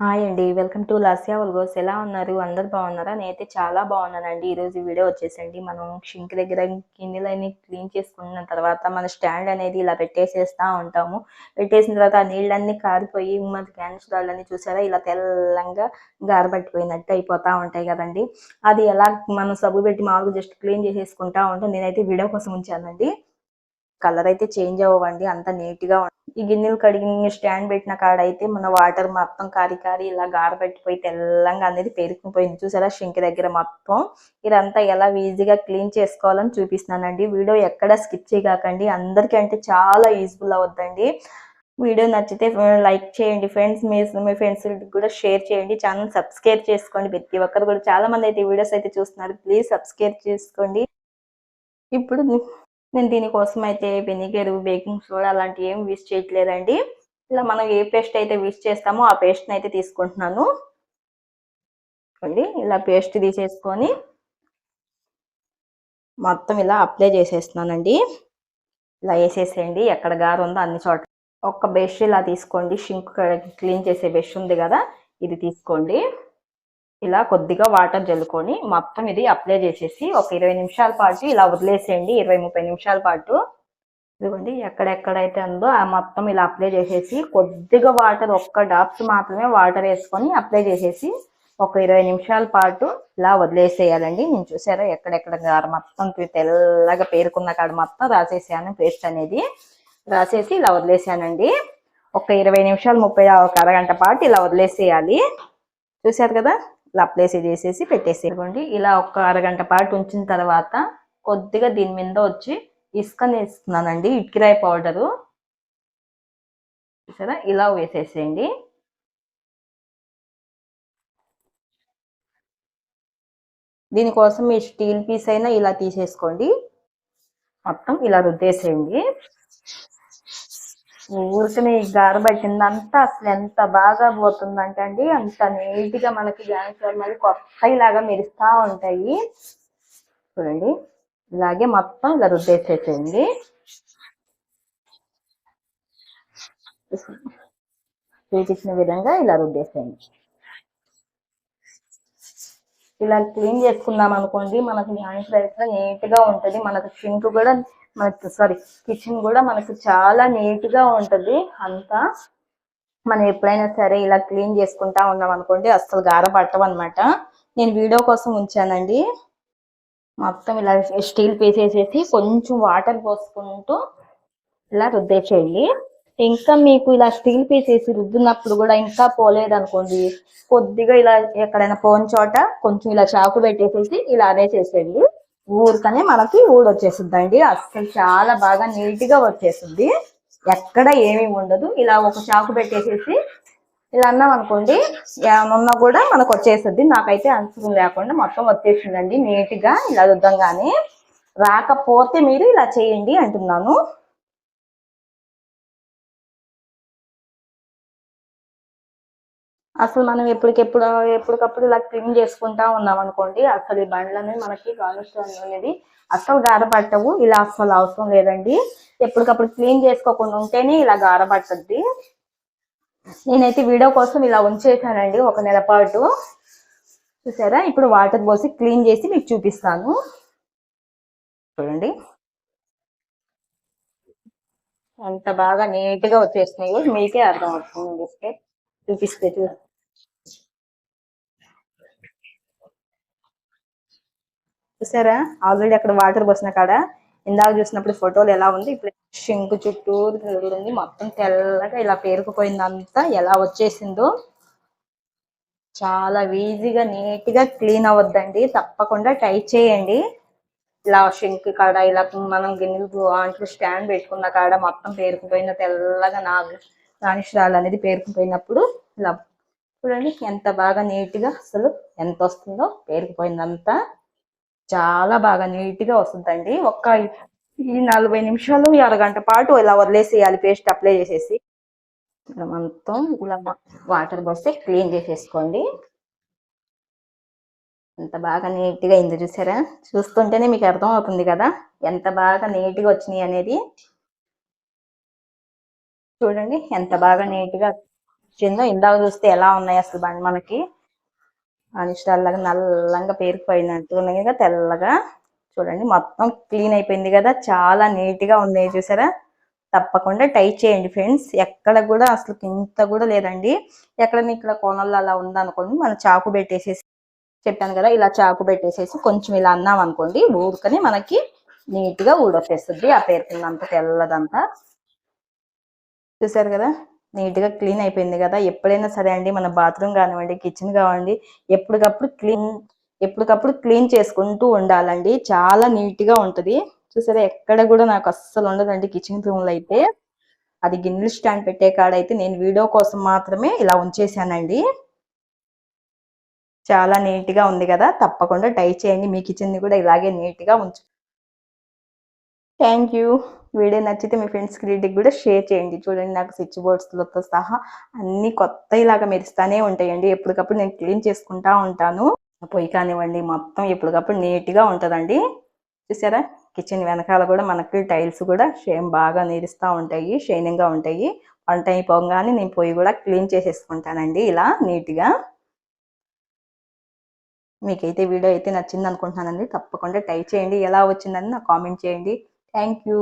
Hi అండి. Welcome to Lasya vlogs. ఎలా ఉన్నారు? అందరు బాగున్నారా? నేనైతే చాలా బాగున్నానండి. ఈరోజు వీడియో వచ్చేసండి మనం షింక్ దగ్గర గిన్నెలన్నీ క్లీన్ చేసుకున్న తర్వాత మన స్టాండ్ అనేది ఇలా పెట్టేసేస్తా ఉంటాము. పెట్టేసిన తర్వాత ఆ నీళ్ళన్నీ కారిపోయి మన క్యాన్స్ రాళ్ళని చూసారా? ఇలా తెల్లంగా గారబట్టిపోయినట్టు అయిపోతా ఉంటాయి కదండి. అది ఎలా మనం సబ్బు పెట్టి మామూలుగా జస్ట్ క్లీన్ చేసేసుకుంటా ఉంటాం. నేనైతే వీడియో కోసం ఉంచానండి. కలర్ అయితే చేంజ్ అవ్వండి అంత నీట్గా ఉంటుంది. ఈ గిన్నెలు కడిగి స్టాండ్ పెట్టిన కాడ అయితే మన వాటర్ మొత్తం కారి కారి ఇలా గారబెట్టిపోయి తెల్లంగా అనేది పెరిగిపోయింది చూసారా? షింక్ దగ్గర మొత్తం. ఇదంతా ఎలా ఈజీగా క్లీన్ చేసుకోవాలని చూపిస్తున్నానండి. వీడియో ఎక్కడ స్కిప్ చేయకండి అందరికీ అంటే చాలా యూజ్ఫుల్ అవుద్దండి. వీడియో నచ్చితే లైక్ చేయండి. ఫ్రెండ్స్ మీ మీ ఫ్రెండ్స్ కూడా షేర్ చేయండి. ఛానల్ సబ్స్క్రైబ్ చేసుకోండి. ప్రతి ఒక్కరు కూడా చాలా మంది అయితే వీడియోస్ అయితే చూస్తున్నారు. ప్లీజ్ సబ్స్క్రైబ్ చేసుకోండి. ఇప్పుడు నేను దీనికోసం అయితే వెనిగర్ బేకింగ్ సోడా అలాంటివి ఏం యూస్ చేయట్లేదండి. ఇలా మనం ఏ పేస్ట్ అయితే యూస్ చేస్తామో ఆ పేస్ట్ని అయితే తీసుకుంటున్నాను. ఇలా పేస్ట్ తీసేసుకొని మొత్తం ఇలా అప్లై చేసేస్తున్నానండి. ఇలా వేసేసేయండి ఎక్కడ గారు ఉందో అన్ని చోట్ల. ఒక్క బ్రష్ ఇలా తీసుకోండి షింక్ క్లీన్ చేసే బ్రష్ ఉంది కదా ఇది తీసుకోండి. ఇలా కొద్దిగా వాటర్ జల్లుకొని మొత్తం ఇది అప్లై చేసేసి ఒక ఇరవై నిమిషాల పాటు ఇలా వదిలేసేయండి ఇరవై ముప్పై నిమిషాల పాటు. ఇదిగోండి ఎక్కడెక్కడైతే ఉందో ఆ మొత్తం ఇలా అప్లై చేసేసి కొద్దిగా వాటర్ ఒక్క డాప్స్ మాత్రమే వాటర్ వేసుకొని అప్లై చేసేసి ఒక ఇరవై నిమిషాల పాటు ఇలా వదిలేసేయాలండి. నేను చూసారా ఎక్కడెక్కడ మొత్తం తెల్లగా పేరుకున్న కాడ మొత్తం రాసేసాను పేస్ట్ అనేది రాసేసి ఇలా వదిలేసానండి. ఒక ఇరవై నిమిషాలు ముప్పై ఒక అరగంట పాటు ఇలా వదిలేసేయాలి. చూసారు కదా? ఇలా అప్లై చేసేసి పెట్టేసేయండి ఇలా ఒక అరగంట పాటు ఉంచిన తర్వాత కొద్దిగా దీని మీద వచ్చి ఇసుక వేస్తున్నానండి ఇటుకిరాయి పౌడరు సరే ఇలా వేసేసేయండి. దీనికోసం మీ స్టీల్ పీస్ అయినా ఇలా తీసేసుకోండి. మొత్తం ఇలా రుద్దేసేయండి. ఊరికి గారు పట్టిందంతా అసలు ఎంత బాగా పోతుందంటే అండి అంత నీట్గా మనకి గ్యాస్ మళ్ళీ కొత్త ఇలాగా మెరుస్తా ఉంటాయి. చూడండి ఇలాగే మొత్తం ఇలా రుద్దేసేసేయండి. చూపించిన విధంగా ఇలా రుద్దేసేయండి. ఇలా క్లీన్ చేసుకున్నాం అనుకోండి మనకి హ్యాండ్ ఫ్రైస్ నీట్గా ఉంటది. మనకు సింక్ కూడా మనకి సారీ కిచెన్ కూడా మనకు చాలా నీట్గా అంతా మనం ఎప్పుడైనా సరే ఇలా క్లీన్ చేసుకుంటా ఉన్నాం అనుకోండి అస్సలు గార అనమాట నేను వీడియో కోసం ఉంచానండి. మొత్తం ఇలా స్టీల్ పీసేసేసి కొంచెం వాటర్ పోసుకుంటూ ఇలా రుద్దేసేయండి. ఇంకా మీకు ఇలా స్టీల్ పీస్ వేసి రుద్దినప్పుడు కూడా ఇంకా పోలేదు అనుకోండి కొద్దిగా ఇలా ఎక్కడైనా పోని చోట కొంచెం ఇలా చాకు పెట్టేసేసి ఇలా అనేసేసేయండి ఊరికనే మనకి ఊడొచ్చేస్తుందండి అసలు చాలా బాగా నీట్గా వచ్చేస్తుంది. ఎక్కడ ఏమీ ఉండదు. ఇలా ఒక చాకు పెట్టేసేసి ఇలా అన్నాం అనుకోండి ఏమన్నా కూడా మనకు వచ్చేస్తుంది. నాకైతే అవసరం లేకుండా మొత్తం వచ్చేసిందండి నీట్గా ఇలా రుద్దంగానే. రాకపోతే మీరు ఇలా చేయండి అంటున్నాను. అసలు మనం ఎప్పటికెప్పుడు ఎప్పటికప్పుడు ఇలా క్లీన్ చేసుకుంటా ఉన్నాం అనుకోండి అసలు ఈ బండ్లని మనకి కాలుష్యం అనేది అసలు గారపట్టవు. ఇలా అసలు అవసరం లేదండి. ఎప్పటికప్పుడు క్లీన్ చేసుకోకుండా ఉంటేనే ఇలా గారపట్టద్ది. నేనైతే వీడియో కోసం ఇలా ఉంచేసానండి ఒక నెల పాటు. చూసారా? ఇప్పుడు వాటర్ పోసి క్లీన్ చేసి మీకు చూపిస్తాను. చూడండి. అంత బాగా నీట్గా వచ్చేస్తున్నాయి వచ్చేసినాయి మీకే అర్థం అవుతుంది చూపిస్తే చూ చూసారా? ఆల్రెడీ అక్కడ వాటర్ పోసిన కాడ. ఇందాక చూసినప్పుడు ఫోటోలు ఎలా ఉంది? ఇప్పుడు షింకు చుట్టూ ఉంది మొత్తం తెల్లగా ఇలా పేరుకుపోయిందంతా ఎలా వచ్చేసిందో. చాలా ఈజీగా నీట్గా క్లీన్ అవ్వద్దండి. తప్పకుండా ట్రై చేయండి. ఇలా షింక్ కాడ ఇలా మనం గిన్నెలు అంట్లు స్టాండ్ పెట్టుకున్న కాడ మొత్తం పేరుకుపోయిన తెల్లగా నాగు రాణిష్రాలు అనేది పేరుకుపోయినప్పుడు ఇలా చూడండి ఎంత బాగా నీట్గా అసలు ఎంత వస్తుందో పేరుకుపోయిందంతా. చాలా బాగా నీట్గా వస్తుందండి. ఒక్క ఈ నలభై నిమిషాలు ఈ అరగంట పాటు ఇలా వదిలేసేయాలి పేస్ట్ అప్లై చేసేసి. ఇలా మొత్తం ఇలా వాటర్ పోసి క్లీన్ చేసేసుకోండి. ఎంత బాగా నీట్గా చూసారా? చూస్తుంటేనే మీకు అర్థం అవుతుంది కదా? ఎంత బాగా నీట్గా వచ్చినాయి అనేది. చూడండి ఎంత బాగా నీట్గా వచ్చిందో. ఇందాక చూస్తే ఎలా ఉన్నాయి అసలు బండి మనకి? అనిష్టాల్లాగా నల్లంగా పేరుకుపోయినట్టు ఉన్నాయి తెల్లగా చూడండి మొత్తం క్లీన్ అయిపోయింది కదా. చాలా నీట్గా ఉన్నాయి చూసారా? తప్పకుండా టై చేయండి ఫ్రెండ్స్. ఎక్కడ కూడా అసలు ఇంత కూడా లేదండి. ఎక్కడ ఇక్కడ కోణంలో అలా ఉందనుకోండి మనం చాకు పెట్టేసేసి చెప్పాను కదా ఇలా చాకు పెట్టేసేసి కొంచెం ఇలా అన్నాం అనుకోండి ఊరుకని మనకి నీట్గా ఊడొచ్చేస్తుంది. ఆ పేరుకున్నంత తెల్లదంతా. చూసారు కదా? నీట్గా క్లీన్ అయిపోయింది కదా ఎప్పుడైనా సరే అండి మన బాత్రూమ్ కానివ్వండి కిచెన్ కానివ్వండి ఎప్పటికప్పుడు క్లీన్ ఎప్పటికప్పుడు క్లీన్ చేసుకుంటూ ఉండాలండి. చాలా నీట్గా చూసారా ఎక్కడ కూడా నాకు అస్సలు ఉండదండి కిచెన్ రూమ్లో అయితే. అది గిన్నెలు స్టాండ్ పెట్టే కాడైతే నేను వీడియో కోసం మాత్రమే ఇలా ఉంచేసానండి చాలా నీట్గా ఉంది కదా తప్పకుండా ట్రై చేయండి. మీ కిచెన్ని కూడా ఇలాగే నీట్గా ఉంచు. Thank you. వీడియో నచ్చితే మీ ఫ్రెండ్స్కి కూడా షేర్ చేయండి. చూడండి నాకు స్విచ్ బోర్డ్స్లతో సహా అన్నీ కొత్త ఇలాగా మెరుస్తూనే ఉంటాయండి. ఎప్పటికప్పుడు నేను క్లీన్ చేసుకుంటా ఉంటాను. పొయ్యి కానివ్వండి మొత్తం ఎప్పటికప్పుడు నీట్గా ఉంటుందండి. చూసారా? కిచెన్ వెనకాల కూడా మనకి టైల్స్ కూడా షేమ్ బాగా నీరుస్తూ ఉంటాయి షైనింగ్గా ఉంటాయి. వంట అయిపోగానే నేను పొయ్యి కూడా క్లీన్ చేసేసుకుంటానండి ఇలా నీట్గా మీకైతే వీడియో అయితే నచ్చింది అనుకుంటున్నానండి తప్పకుండా ట్రై చేయండి. ఎలా వచ్చిందని నాకు కామెంట్ చేయండి. Thank you